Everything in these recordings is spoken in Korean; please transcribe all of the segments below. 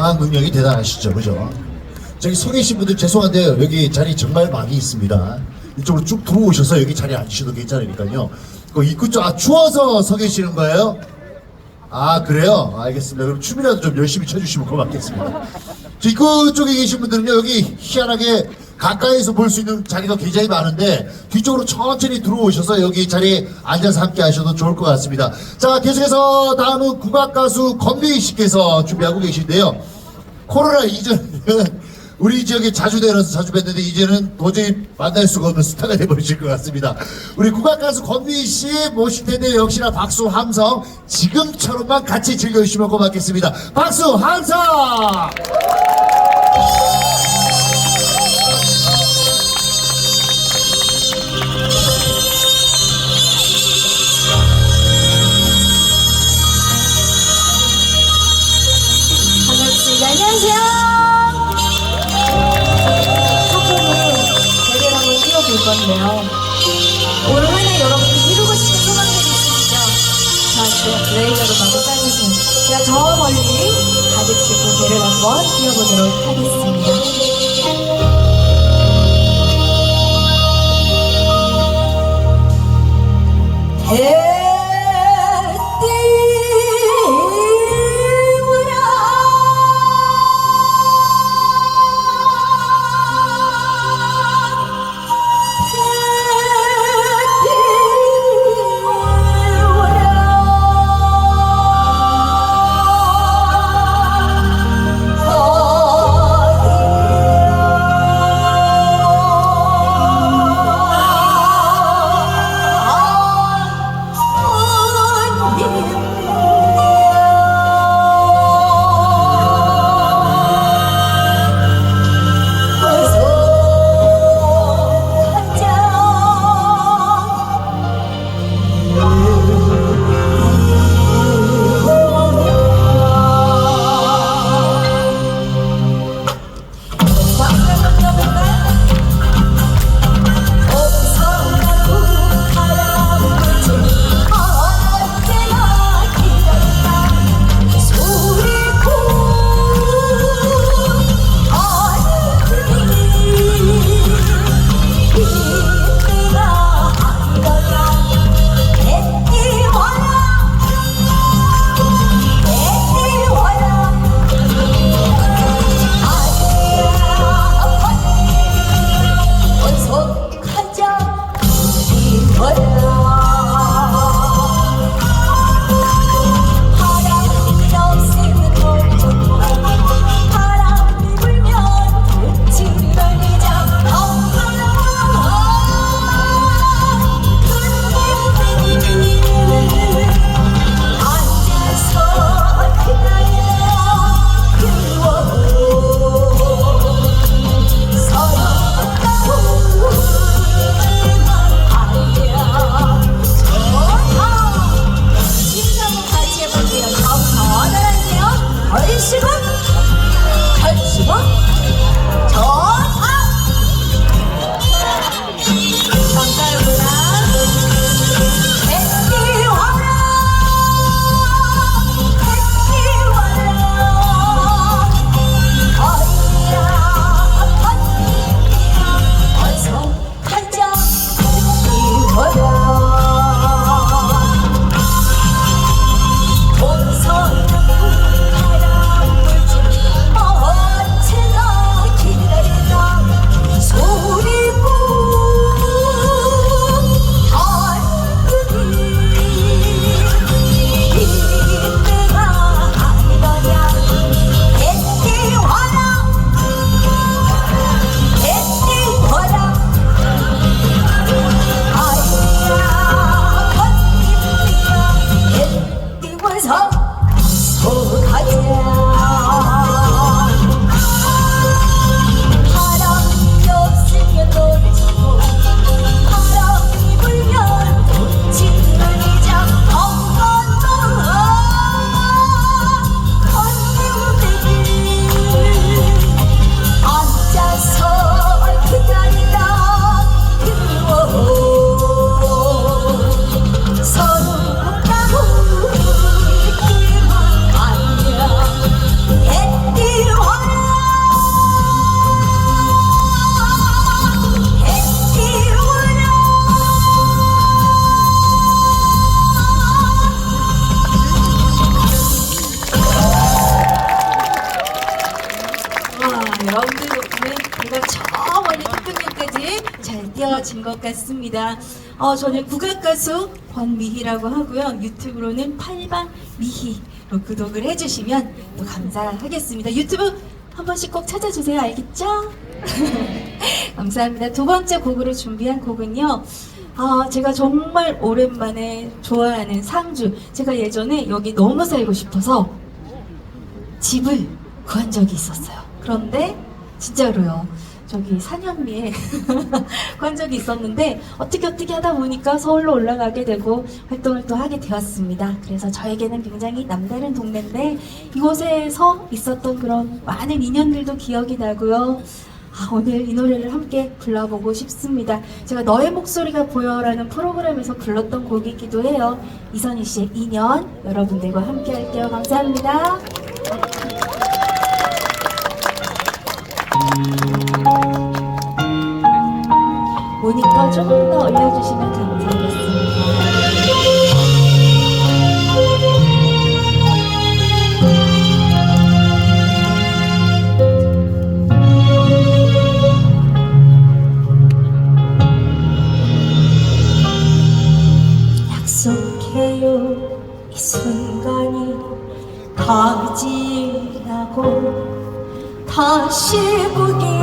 상황 능력이 대단하시죠, 그죠? 저기 서 계신 분들 죄송한데요. 여기 자리 정말 많이 있습니다. 이쪽으로 쭉 들어오셔서 여기 자리에 앉으셔도 괜찮으니까요. 그 입구 쪽, 아, 추워서 서 계시는 거예요? 아, 그래요? 알겠습니다. 그럼 춤이라도 좀 열심히 춰주시면 고맙겠습니다. 저 입구 쪽에 계신 분들은요, 여기 희한하게 가까이서 볼 수 있는 자리가 굉장히 많은데, 뒤쪽으로 천천히 들어오셔서 여기 자리에 앉아서 함께 하셔도 좋을 것 같습니다. 자, 계속해서 다음은 국악가수 건미 씨께서 준비하고 계신데요. 코로나 이전에는 우리 지역에 자주 내려서 자주 뵀는데 이제는 도저히 만날 수가 없는 스타가 되버리실 것 같습니다. 우리 국악가수 권미 씨 모실 텐데 역시나 박수 함성 지금처럼만 같이 즐겨주시면 고맙겠습니다. 박수 함성! 건데요. 올 한해 여러분이 이루고 싶은 소망들이 있으시죠? 저한테 레이저로 마구 쏴주세요. 제가 저 멀리 가득 싣고 배를 한번 띄워보도록 하겠습니다. 라운드 높이는 뭔가 저 멀리 끝끝까지 잘 뛰어진 것 같습니다. 어, 저는 국악가수 권미희라고 하고요. 유튜브로는 팔방 미희로 구독을 해주시면 또 감사하겠습니다. 유튜브 한 번씩 꼭 찾아주세요. 알겠죠? 감사합니다. 두 번째 곡으로 준비한 곡은요. 아, 제가 정말 오랜만에 좋아하는 상주. 제가 예전에 여기 너무 살고 싶어서 집을 구한 적이 있었어요. 그런데 진짜로요. 저기 산현미에 구한 적이 있었는데 어떻게 어떻게 하다 보니까 서울로 올라가게 되고 활동을 또 하게 되었습니다. 그래서 저에게는 굉장히 남다른 동네인데 이곳에서 있었던 그런 많은 인연들도 기억이 나고요. 아, 오늘 이 노래를 함께 불러보고 싶습니다. 제가 너의 목소리가 보여라는 프로그램에서 불렀던 곡이기도 해요. 이선희 씨의 인연 여러분들과 함께 할게요. 감사합니다. 모니터 조금 더 올려주시면 감사하겠습니다. 약속해요 이 순간이 다 지나고 다시 보게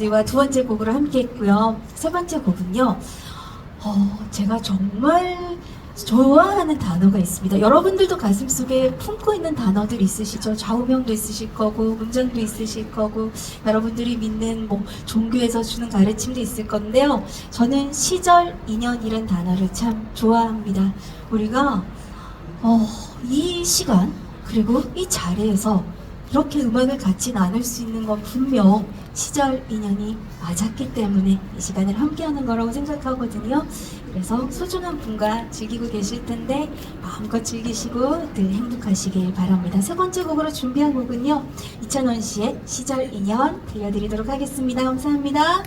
여러분들과 두 번째 곡으로 함께 했고요. 세 번째 곡은요. 어, 제가 정말 좋아하는 단어가 있습니다. 여러분들도 가슴속에 품고 있는 단어들 있으시죠? 좌우명도 있으실 거고, 문장도 있으실 거고, 여러분들이 믿는 뭐 종교에서 주는 가르침도 있을 건데요. 저는 시절 인연이란 단어를 참 좋아합니다. 우리가 어, 이 시간 그리고 이 자리에서 이렇게 음악을 같이 나눌 수 있는 건 분명 시절 인연이 맞았기 때문에 이 시간을 함께하는 거라고 생각하거든요. 그래서 소중한 분과 즐기고 계실 텐데 마음껏 즐기시고 늘 행복하시길 바랍니다. 세 번째 곡으로 준비한 곡은요. 이찬원 씨의 시절 인연 들려드리도록 하겠습니다. 감사합니다.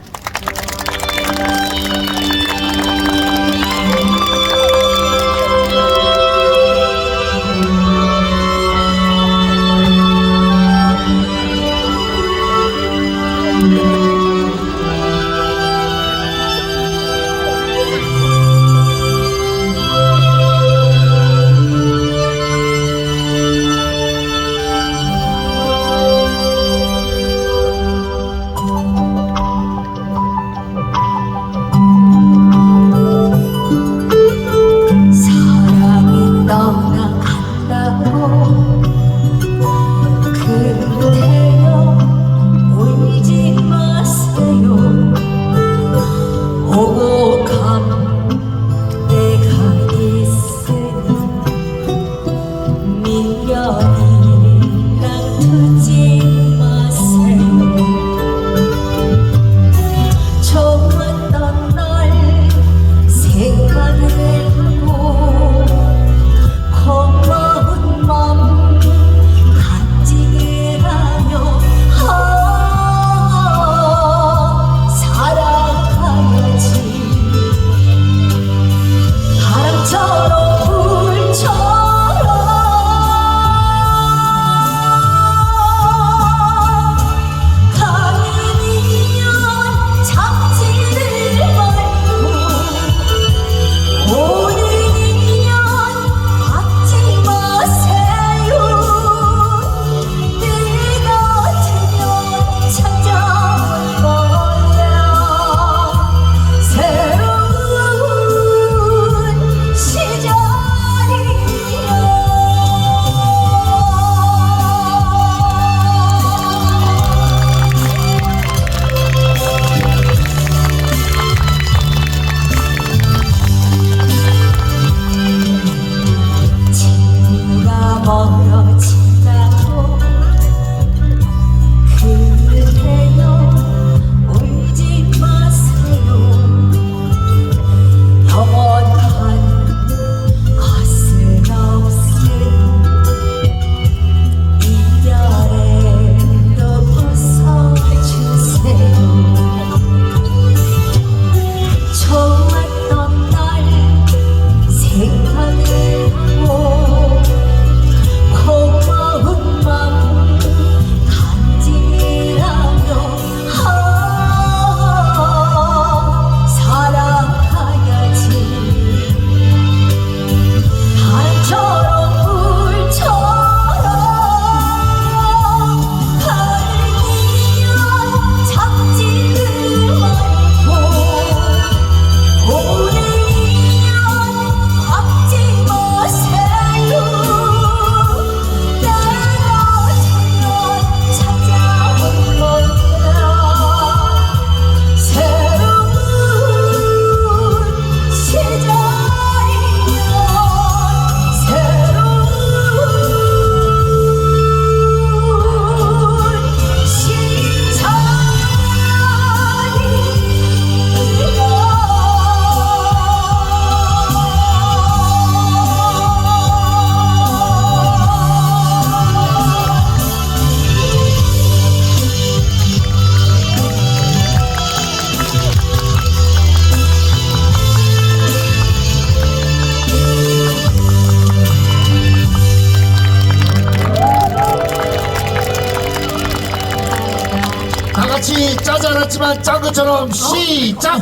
것처럼 시작!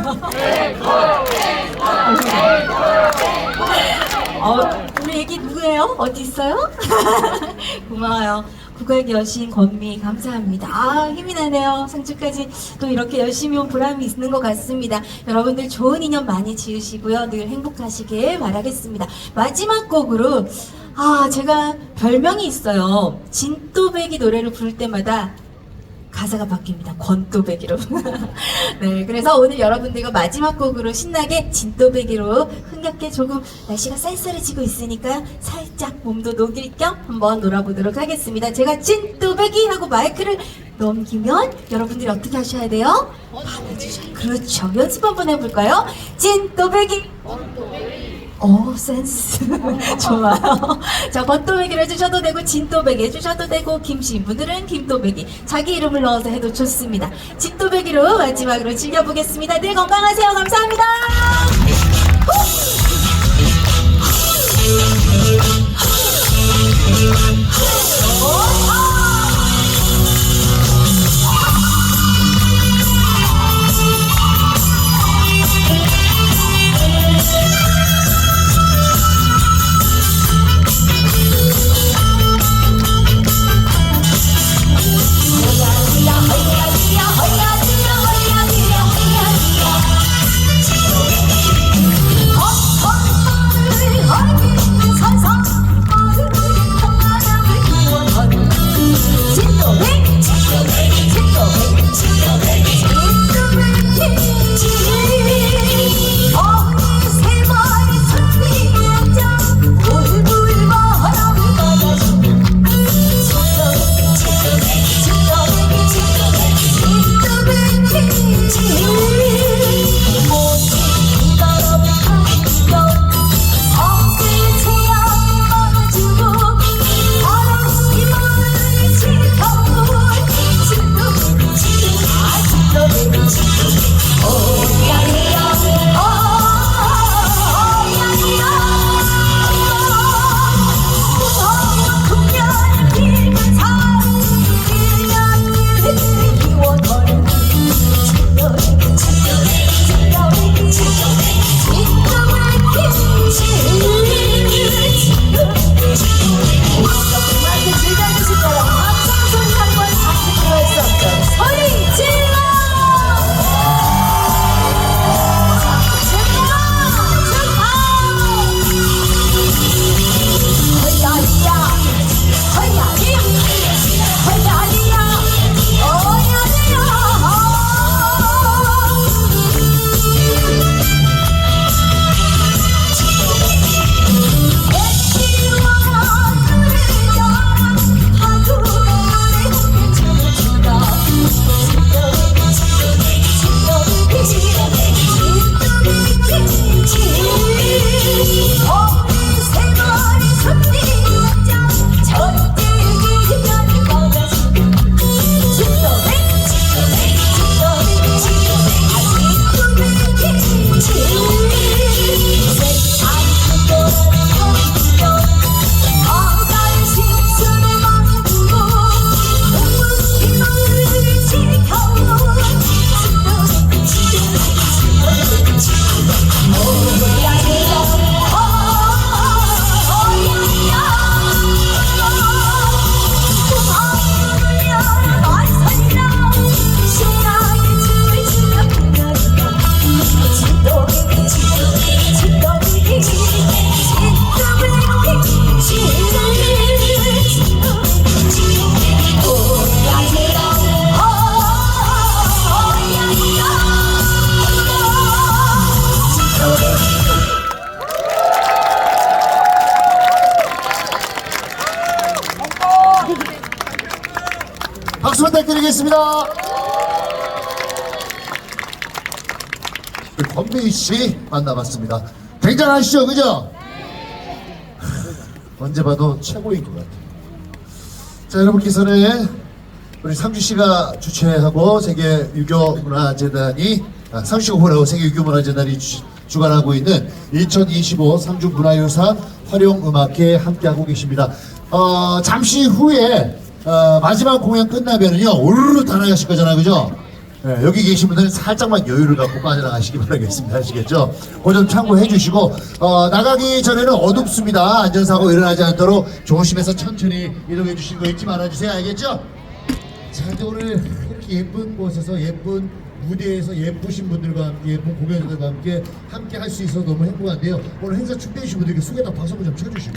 어, 우리 애기 누구예요? 어디 있어요? 고마워요. 국악 여신 권미 감사합니다. 아 힘이 나네요. 상주까지 또 이렇게 열심히 온 보람이 있는 것 같습니다. 여러분들 좋은 인연 많이 지으시고요. 늘 행복하시길 바라겠습니다. 마지막 곡으로 아 제가 별명이 있어요. 진또배기 노래를 부를 때마다 가사가 바뀝니다. 권또배기로. 네, 그래서 오늘 여러분들과 마지막 곡으로 신나게 진또배기로 흥겹게 조금 날씨가 쌀쌀해지고 있으니까 살짝 몸도 녹일 겸 한번 놀아보도록 하겠습니다. 제가 진또배기 하고 마이크를 넘기면 여러분들이 어떻게 하셔야 돼요? 받아주셔야 그렇죠. 연습 한번 해볼까요? 진또배기. 오 센스 좋아요. 자 번또배기를 해주셔도 되고 진또배기 해주셔도 되고 김씨인 분들은 김또배기 자기 이름을 넣어서 해도 좋습니다. 진또배기로 마지막으로 즐겨보겠습니다. 늘 건강하세요. 감사합니다. 씨 만나봤습니다. 굉장하시죠, 그죠? 언제 봐도 최고인 것 같아요. 자, 여러분께서는 우리 상주 씨가 주최하고 세계 유교 문화재단이 아, 상주 후원하고 세계 유교 문화재단이 주, 주관하고 있는 2025 상주 문화유산 활용 음악회 함께하고 계십니다. 어, 잠시 후에 어, 마지막 공연 끝나면은요 오르르 다 나가실 거잖아요, 그죠? 네, 여기 계신 분들은 살짝만 여유를 갖고 빠져나가시기 바라겠습니다. 아시겠죠? 그점 참고해 주시고, 어, 나가기 전에는 어둡습니다. 안전사고 일어나지 않도록 조심해서 천천히 이동해 주시는 거 잊지 말아주세요. 알겠죠? 자, 근데 오늘 이렇게 예쁜 곳에서 예쁜 무대에서 예쁘신 분들과 함께 예쁜 공연들과 함께 함께 할 수 있어서 너무 행복한데요. 오늘 행사 준비해 주신 분들께 소개다 박수 한번 좀 쳐주시고.